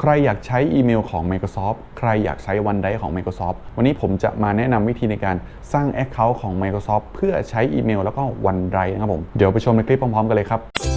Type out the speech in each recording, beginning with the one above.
ใครอยากใช้อีเมลของ Microsoft ใครอยากใช้ OneDrive ของ Microsoft วันนี้ผมจะมาแนะนำวิธีในการสร้าง Account ของ Microsoft เพื่อใช้อีเมลแล้วก็ OneDrive นะครับผม เดี๋ยวไปชมในคลิปพร้อมๆกันเลยครับ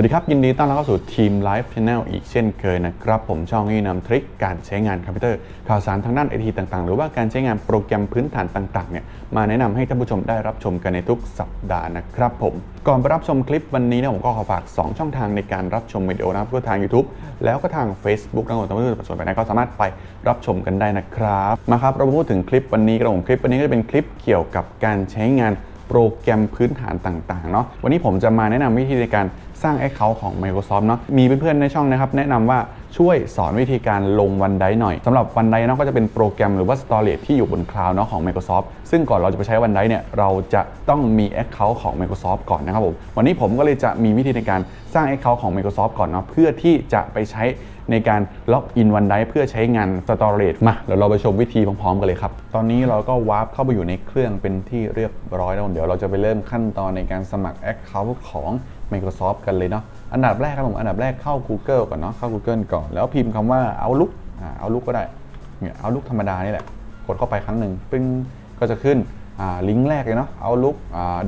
วัสดีครับ ยินดีต้อนรับเข้าสู่ทีม Live Channel อีกเช่นเคยนะครับ ผมช่องนี้นำทริคการใช้งานคอมพิวเตอร์ ข่าวสารทางด้านไอทีต่างๆ หรือว่าการใช้งานโปรแกรมพื้นฐานต่างๆเนี่ยมาแนะนำให้ท่านผู้ชมได้รับชมกันในทุกสัปดาห์นะครับผม ก่อนไปรับชมคลิปวันนี้นะผมก็ขอฝาก 2 ช่องทางในการรับชมวิดีโอนะครับก็ทาง YouTube แล้วก็ทาง Facebook นะครับผมท่านผู้ชมสนใจไปไหนก็สามารถไปรับชมกันได้นะครับมาครับเราพูดถึงคลิปวันนี้ครับผมคลิปวันนี้ก็จะเป็นคลิปเกี่ยวกับการใช้งานโปรแกรมพื้นฐานต่างๆเนาะวันนี้ผมจะมาแนะนำวิธีในการ สร้าง Account ของ Microsoft เนาะมีเพื่อนๆในช่องนะครับแนะนำว่าช่วยสอนวิธีการลงวันไดหน่อยสำหรับวันไดเนาะก็จะเป็นโปรแกรมหรือว่า Storage ที่อยู่บนคลาวด์เนาะของ Microsoft ซึ่งก่อนเราจะไปใช้วันไดเนี่ยเราจะต้องมี Account ของ Microsoft ก่อนนะครับผมวันนี้ผมก็เลยจะมีวิธีในการสร้าง Account ของ Microsoft ก่อนเนาะเพื่อที่จะไปใช้ในการล็อกอินวันไดเพื่อใช้งาน Storage มาเดี๋ยวเราไปชมวิธีพร้อมๆกันเลยครับ ตอนนี้เราก็วาร์ปเข้าไปอยู่ในเครื่องเป็นที่เรียบร้อยแล้วเดี๋ยวเราจะไปเริ่มขั้นตอนในการสมัคร Account ของ Microsoft กันเลยเนาะอันดับแรกครับผมอันดับแรกเข้า Google ก่อนเนาะเข้า Google ก่อน แล้วพิมพ์คำว่า Outlook อ่า Outlook ก็ได้เนี่ย Outlook ธรรมดานี่แหละ กดเข้าไปครั้งหนึ่งปึ้งก็จะขึ้นอ่าลิงก์แรกเลยเนาะ outlook อ่า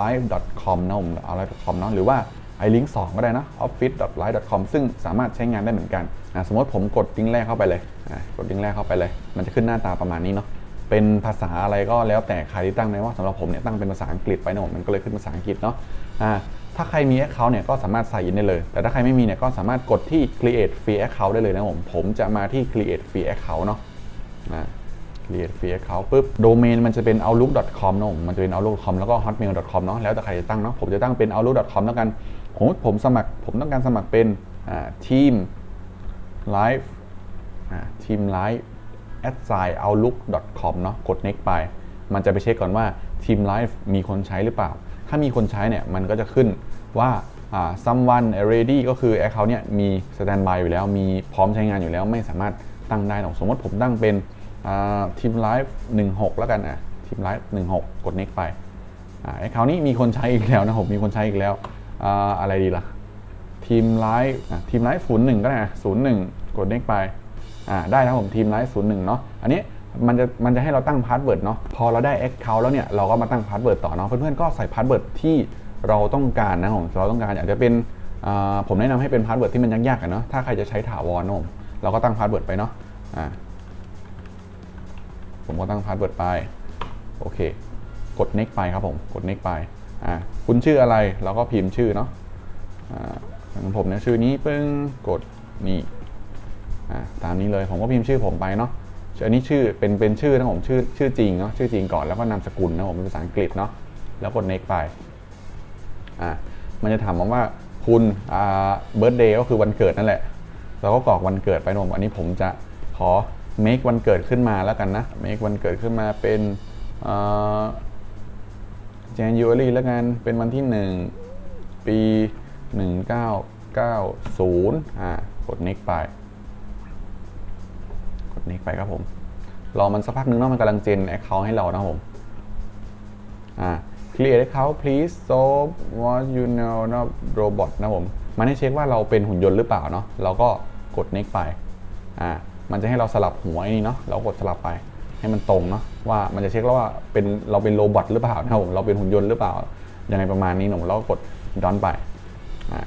live com นะผม outlook com เนาะหรือว่าไอ้ลิงก์2ก็ได้นะ office live com ซึ่งสามารถใช้งานได้เหมือนกันอ่าสมมติผมกดลิงก์แรกเข้าไปเลยอ่ากดลิงก์แรกเข้าไปเลย มันจะขึ้นหน้าตาประมาณนี้เนาะเป็นภาษาอะไรก็แล้วแต่ใครที่ตั้งนะว่าสำหรับผมเนี่ยตั้งเป็นภาษาอังกฤษไปนะผมมันก็เลยขึ้นภาษาอังกฤษเนาะอ่า ถ้าใครมี Account เนี่ยก็สามารถใส่อินได้เลย แต่ถ้าใครไม่มีเนี่ยก็สามารถกดที่ create free account ได้เลยนะผม ผมจะมาที่ create free account เนาะอ่า create free account ปุ๊บ โดเมนมันจะเป็น outlook.com เนาะมันจะเป็น outlook.com แล้วก็ hotmail.com เนาะ แล้วแต่ใครจะตั้งเนาะ ผมจะตั้งเป็น outlook.com แล้วกันผมผมสมัคร ผมต้องการสมัครเป็นอ่า team live อ่า team live at sign outlook.com เนาะ กด next ไป มันจะไปเช็คก่อนว่า team live มีคนใช้หรือเปล่า ถ้ามีคนใช้เนี่ยมันก็จะขึ้นว่า someone ready ก็คือ account เนี่ยมี standby อยู่แล้ว มีพร้อมใช้งานอยู่แล้วไม่สามารถตั้งได้หรอกสมมติผมตั้งเป็นทีมไลฟ์16แล้วกันอะทีมไลฟ์16กด next ไปอ่า account นี้มีคนใช้อีกแล้วนะผมมีคนใช้อีกแล้วออะไรดีล่ะทีมไลฟ์ทีมไลฟ์ศูนย์หนึ่งก็ได้นะศูนย์หนึ่งกด next ไปอ่าได้ครับผมทีมไลฟ์ศูนย์หนึ่งเนาะอันนี้ มันจะมันจะให้เราตั้งพาสเวิร์ดเนาะพอเราได้ Account แล้วเนี่ยเราก็มาตั้งพาสเวิร์ดต่อเนาะเพื่อนๆก็ใส่พาสเวิร์ดที่เราต้องการนะผมเราต้องการอาจจะเป็นผมแนะนำให้เป็นพาสเวิร์ดที่มันยากๆกันเนาะถ้าใครจะใช้ถาวรนมเราก็ตั้งพาสเวิร์ดไปเนาะผมก็ตั้งพาสเวิร์ดไปโอเค กด next ไปครับผมกด next ไปอ่าคุณชื่ออะไรเราก็พิมพ์ชื่อเนาะอ่าของผมเนี่ยชื่อนี้ปึ้งกดนี่อ่าตามนี้เลยผมก็พิมพ์ชื่อผมไปเนาะ อันนี้ชื่อเป็นเป็นชื่อนะผมชื่อชื่อจริงเนาะชื่อจริงก่อนแล้วก็นามสกุลนะผมเป็นภาษาอังกฤษเนาะแล้วกด next ไปอ่ามันจะถามผมว่าคุณอ่าเบิร์ d เดย์ก็คือวันเกิดนั่นแหละเราก็กรอกวันเกิดไปนะผมอันนี้ผมจะขอ make วันเกิดขึ้นมาแล้วกันนะ make วันเกิดขึ้นมาเป็นอ่า January แล้วกันเป็นวันที่ 1 ปี 1990อ่ากด next ไป กด next ไปครับผมรอมันสักพักนึงเนาะมันกำลังเจน account ให้เรานะครับผมอ่า create account please so what you know นะ robot นะผม มันให้เช็คว่าเราเป็นหุ่นยนต์หรือเปล่าเนาะเราก็กด next ไป อ่า มันจะให้เราสลับหัวไอ้นี่เนาะ เรากดสลับไป ให้มันตรงเนาะ ว่ามันจะเช็คแล้วว่าเป็นเราเป็นโรบอทหรือเปล่านะครับผม เราเป็นหุ่นยนต์หรือเปล่า ยังไงประมาณนี้หนุ่มเราก็กดดอนไปอ่า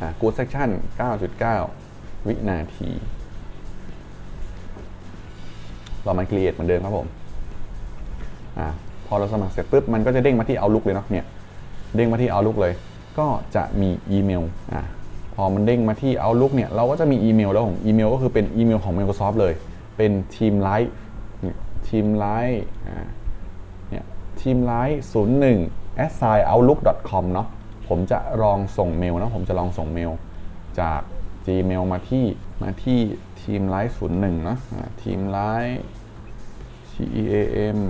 อ่า good section 9.9 วินาที เรามัน create เหมือนเดิมครับผมอ่าพอเราสมัครเสร็จปุ๊บมันก็จะเด้งมาที่ Outlook เลยเนาะเนี่ยเด้งมาที่ Outlook เลย ก็จะมีอีเมลอ่าพอมันเด้งมาที่ Outlook เนี่ยเราก็จะมีอีเมลแล้วของอีเมลก็คือเป็นอีเมลของ Microsoft เลย เป็นทีมไลฟ์เนี่ยทีมไลฟ์เนี่ยทีมไลฟ์01 s i outlook com เนาะผมจะลองส่งเมลนะผมจะลองส่งเมลจาก Gmail มาที่มาที่ ทีมไลฟ์01นย์หนึ่งนะทีมไลฟ์ T E A M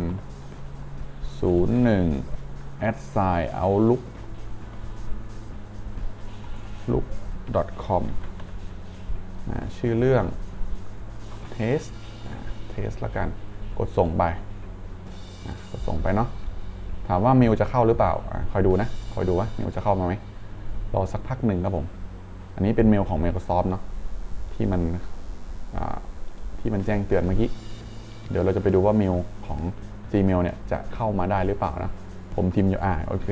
01 at sign outlook look com ชื่อเรื่อง test test ละกัน กดส่งไปกดส่งไปเนาะ ถามว่าเมลจะเข้าหรือเปล่าอคอยดูนะ คอยดูว่าเมลจะเข้ามาไหม รอสักพักหนึ่งครับผม อันนี้เป็นเมลของ Microsoft เนาะ ที่มัน ที่มันแจ้งเตือนเมื่อกี้ เดี๋ยวเราจะไปดูว่าเมลของ Gmail เนี่ยจะเข้ามาได้หรือเปล่านะ ผมทีมอยู่อ่าโอเค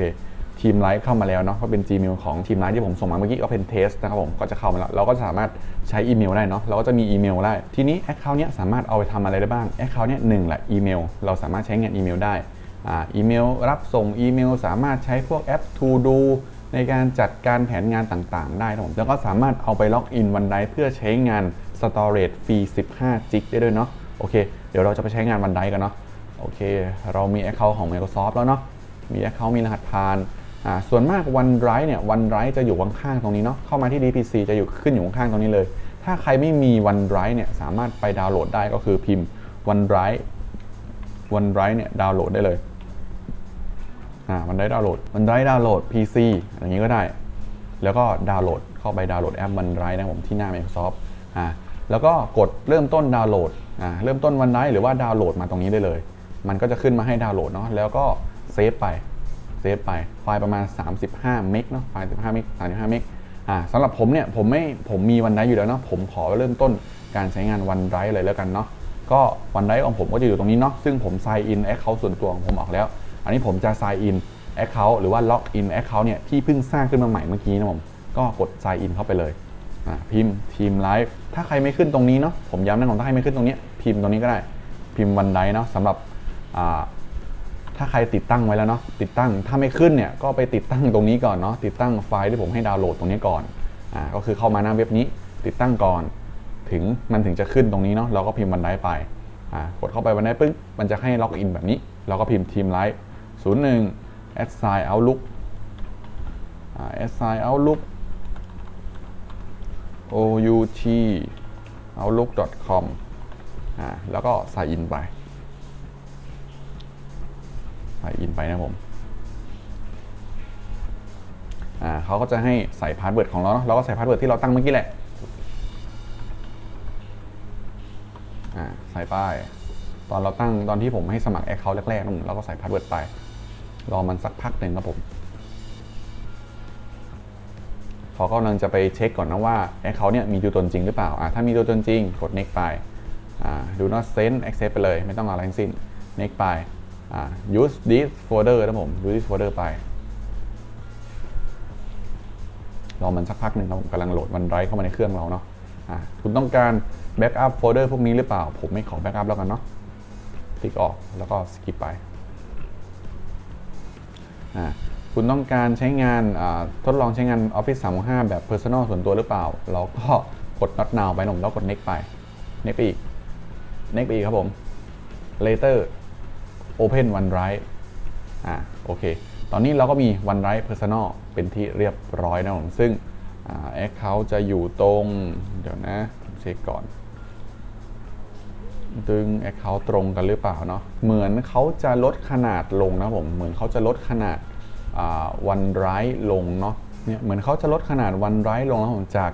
ทีมไลฟ์เข้ามาแล้วเนาะก็เป็น Gmail ของทีมไลฟ์ที่ผมส่งมาเมื่อกี้ก็เป็นเทสนะครับผมก็จะเข้ามาแล้ว เราก็สามารถใช้อีเมลได้เนาะเราก็จะมีอีเมลได้ ทีนี้ Account เนี้ยสามารถเอาไปทำอะไรได้บ้าง Account เนี้ยหนึ่งแหละอีเมล เราสามารถใช้งานอีเมลได้อ่าอีเมลรับส่งอีเมล สามารถใช้พวกแอป To Do ในการจัดการแผนงานต่างๆ ได้นะผมแล้วก็สามารถเอาไปล็อกอินวันไดเพื่อใช้งาน Storage ฟรี 15 จิกได้ด้วยเนาะโอเค เดี๋ยวเราจะไปใช้งานวันไดกันเนาะโอเค เรามี Account ของ Microsoft แล้วเนาะมี Account มีรหัสผ่านอ่าส่วนมาก OneDrive เนี่ย OneDrive จะอยู่ข้างๆตรงนี้เนาะเข้ามาที่ DPC จะอยู่ขึ้นอยู่ข้างๆตรงนี้เลย ถ้าใครไม่มี OneDrive เนี่ยสามารถไปดาวน์โหลดได้ก็คือพิมพ์ OneDrive OneDrive เนี่ยดาวน์โหลดได้เลยอ่ามันได้ดาวน์โหลดมันได้ดาวน์โหลด PC อย่างนี้ก็ได้ แล้วก็ดาวน์โหลดเข้าไปดาวน์โหลดแอปมันไรนะผมที่หน้า Microsoft อ่า แล้วก็กดเริ่มต้นดาวน์โหลดอ่าเริ่มต้นวันไรหรือว่าดาวน์โหลดมาตรงนี้ได้เลย มันก็จะขึ้นมาให้ดาวน์โหลดเนาะแล้วก็เซฟไปเซฟไปไฟล์ประมาณ 35 เมกเนาะไฟล์15เมก35เมกอ่าสำหรับผมเนี่ยผมไม่ผมมีวันไรอยู่แล้วเนาะผมขอเริ่มต้นการใช้งานวันไรเลยแล้วกันเนาะก็วันไรของผมก็จะอยู่ตรงนี้เนาะซึ่งผม sign in account ส่วนตัวของผมออกแล้ว อันนี้ผมจะ sign in account หรือว่า log in account เนี่ยที่เพิ่งสร้างขึ้นมาใหม่เมื่อกี้นะผมก็กด sign in เข้าไปเลย พิมพ์ทีมไลฟ์ถ้าใครไม่ขึ้นตรงนี้เนาะผมย้ำนะผมถ้าใครไม่ขึ้นตรงนี้ พิมพ์ตรงนี้ก็ได้พิมพ์วันไดเนาะสำหรับถ้าใครติดตั้งไว้แล้วเนาะติดตั้งถ้าไม่ขึ้นเนี่ยก็ไปติดตั้งตรงนี้ก่อนเนาะติดตั้งไฟล์ที่ผมให้ดาวน์โหลดตรงนี้ก่อนอ่าก็คือเข้ามาหน้าเว็บนี้ ติดตั้งก่อน ถึงมันถึงจะขึ้นตรงนี้เนาะเราก็พิมพ์วันไดไปอ่ากดเข้าไปวันไดปึ๊บมันจะให้ล็อกอินแบบนี้ เราก็พิมพ์ทีมไลฟ์01 s i outlook อ่า s i outlook out outlook.com อ่าแล้วก็ใส่อินไป ใส่อินไปนะผมอ่าเขาก็จะให้ใส่พาสเวิร์ดของเราเนาะเราก็ใส่พาสเวิร์ดที่เราตั้งเมื่อกี้แหละอ่าใส่ไปตอนเราตั้งตอนที่ผมให้สมัครแอคเคาท์แรกๆนะผมเราก็ใส่พาสเวิร์ดไป รอมันสักพักหนึ่งครับผม เขากำลังจะไปเช็คก่อนนะว่าแอคเคาท์เนี่ยมีตัวตนจริงหรือเปล่าถ้ามีตัวตนจริงกด next ไปอ่า do not send accept ไปเลย ไม่ต้องอะไรทั้งสิ้น next ไป use this folder นะผม use this folder ไปรอมันสักพักหนึ่งครับผมกำลังโหลดวันไรเข้ามาในเครื่องเราเนาะอ่าคุณต้องการแบ็กอัพโฟลเดอร์พวกนี้หรือเปล่า ผมไม่ขอแบ็กอัพแล้วกันเนาะคลิกออกแล้วก็สกิปไป คุณต้องการใช้งานทดลองใช้งาน Office 365 แบบ Personal ส่วนตัวหรือเปล่า เราก็กด not now ไปหนุ่มแล้วกด next ไป next ไปอีก next ไปอีกครับผม later open OneDrive อ่าโอเค ตอนนี้เราก็มี OneDrive Personal เป็นที่เรียบร้อยนะผมซึ่งอ่า Account จะอยู่ตรง เดี๋ยวนะเช็คก่อนดึง Account ตรงกันหรือเปล่าเนาะเหมือนเขาจะลดขนาดลงนะผม เหมือนเขาจะลดขนาด วันไรลงเนาะเนี่ยเหมือนเขาจะลดขนาดวันไรลงแล้วผมจาก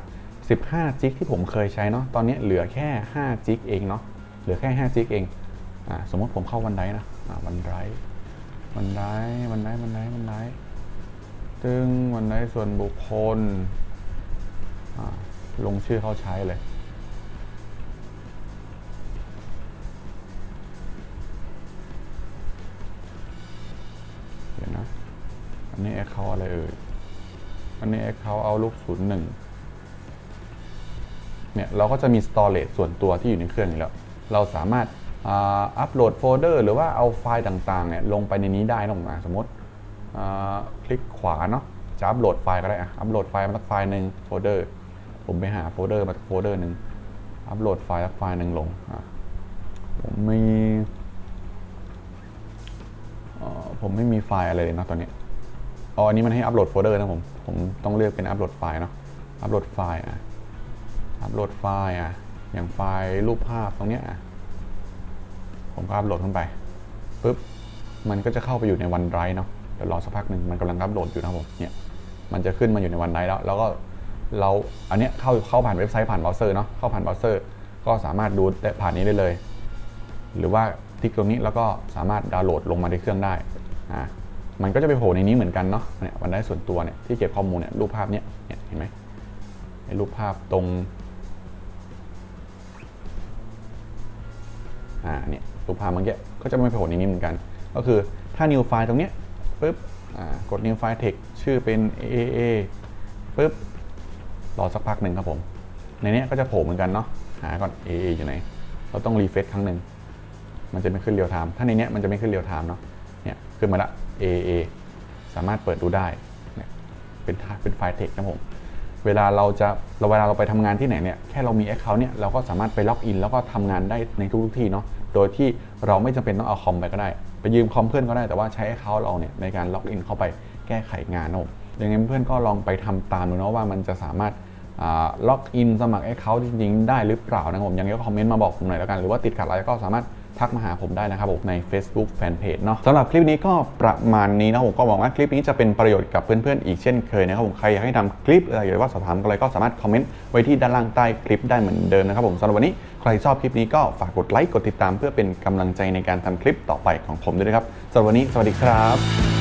15 จิกที่ผมเคยใช้เนาะตอนนี้เหลือแค่ 5 จิกเองเนาะเหลือแค่ 5 จิกเองอสมมติผมเข้าวันไรนะวันไรวันไรวันไรวันไรวันไรตึงวันไรส่วนบุคคลลงชื่อเข้าใช้เลย อันนี้ Account อะไรเอ่ย อันนี้ Account เอาลูกศูนย์หนึ่งเนี่ยเราก็จะมี storage ส่วนตัวที่อยู่ในเครื่องนี้แล้ว เราสามารถอ,าอัปโหลดโฟลเดอร์หรือว่าเอาไฟล์ต่างๆเนี่ยลงไปในนี้ได้นะผมอะสมมติคลิกขวาเนาะจะอัปโหลดไฟล์ก็ได้อะอัปโหลดไฟล์มาสักไฟล์หนึ่งโฟลเดอร์ ผมไปหาโฟลเดอร์มาสักโฟลเดอร์หนึ่งอัปโหลดไฟล์สักไฟล์หนึ่งลงผมมีผมไม่มีไฟล์อะไรเลยนะตอนนี้ อ๋ออันนี้มันให้อัปโหลดโฟลเดอร์นะผม ผมต้องเลือกเป็นอัปโหลดไฟล์เนาะ อัปโหลดไฟล์อะ อัปโหลดไฟล์อะ อย่างไฟล์รูปภาพตรงเนี้ยอะ ผมก็อัปโหลดขึ้นไปปุ๊บ มันก็จะเข้าไปอยู่ในวันไรเนาะ เดี๋ยวรอสักพักหนึ่งมันกำลังอัปโหลดอยู่นะผม เนี่ย มันจะขึ้นมาอยู่ในวันไรแล้ว แล้วก็เราอันเนี้ยเข้าเข้าผ่านเว็บไซต์ผ่านเบราว์เซอร์เนาะ เข้าผ่านเบราว์เซอร์ ก็สามารถดูได้ผ่านนี้ได้เลย หรือว่าคลิกตรงนี้แล้วก็สามารถดาวน์โหลดลงมาในเครื่องได้ อ่า มันก็จะไปโผล่ในนี้เหมือนกันเนาะเนี่ยมันได้ส่วนตัวเนี่ยที่เก็บข้อมูลเนี่ยรูปภาพเนี้ยเนี่ยเห็นไหมไอ้รูปภาพตรงอ่าเนี่ยรูปภาพเมื่อกี้ก็จะไม่โผล่ในนี้เหมือนกัน ก็คือถ้า new file ตรงเนี้ยปุ๊บอ่ากด new file text ชื่อเป็น aa ปุ๊บรอสักพักหนึ่งครับผม ในนี้ก็จะโผล่เหมือนกันเนาะหาก่อน AA อยู่ไหนเราต้องรีเฟซครั้งหนึ่งมันจะไม่ขึ้นเรียลไทม์ถ้าในนี้มันจะไม่ขึ้นเรียลไทม์เนาะเนี่ยขึ้นมาละ AA สามารถเปิดดูได้เนี่ยเป็นเป็นไฟล์เทคนะผมเวลาเราจะเราเวลาเราไปทำงานที่ไหนเนี่ยแค่เรามี Account เนี่ยเราก็สามารถไปล็อกอินแล้วก็ทำงานได้ในทุกๆที่เนาะโดยที่เราไม่จำเป็นต้องเอาคอมไปก็ได้ ไปยืมคอมเพื่อนก็ได้แต่ว่าใช้ Account เราเนี่ยในการล็อกอินเข้าไปแก้ไขงานนะผมยังไงเพื่อนก็ลองไปทำตามดูเนาะว่ามันจะสามารถล็อกอินสมัคร Account จริงๆ ได้หรือเปล่านะผมยังไงก็คอมเมนต์มาบอกผมหน่อยแล้วกัน หรือว่าติดขัดอะไรก็สามารถ ทักมาหาผมได้นะครับผมใน Facebook Fanpage เนาะสำหรับคลิปนี้ก็ประมาณนี้นะผมก็หวังว่าคลิปนี้จะเป็นประโยชน์กับเพื่อนๆอีกเช่นเคยนะครับผมใครอยากให้ทำคลิปอะไรหรือว่าสอบถามอะไรก็สามารถคอมเมนต์ไว้ที่ด้านล่างใต้คลิปได้เหมือนเดิมนะครับผมสำหรับวันนี้ใครชอบคลิปนี้ก็ฝากกดไลค์กดติดตาม เพื่อเป็นกำลังใจในการทำคลิปต่อไปของผมด้วยนะครับสำหรับวันนี้สวัสดีครับ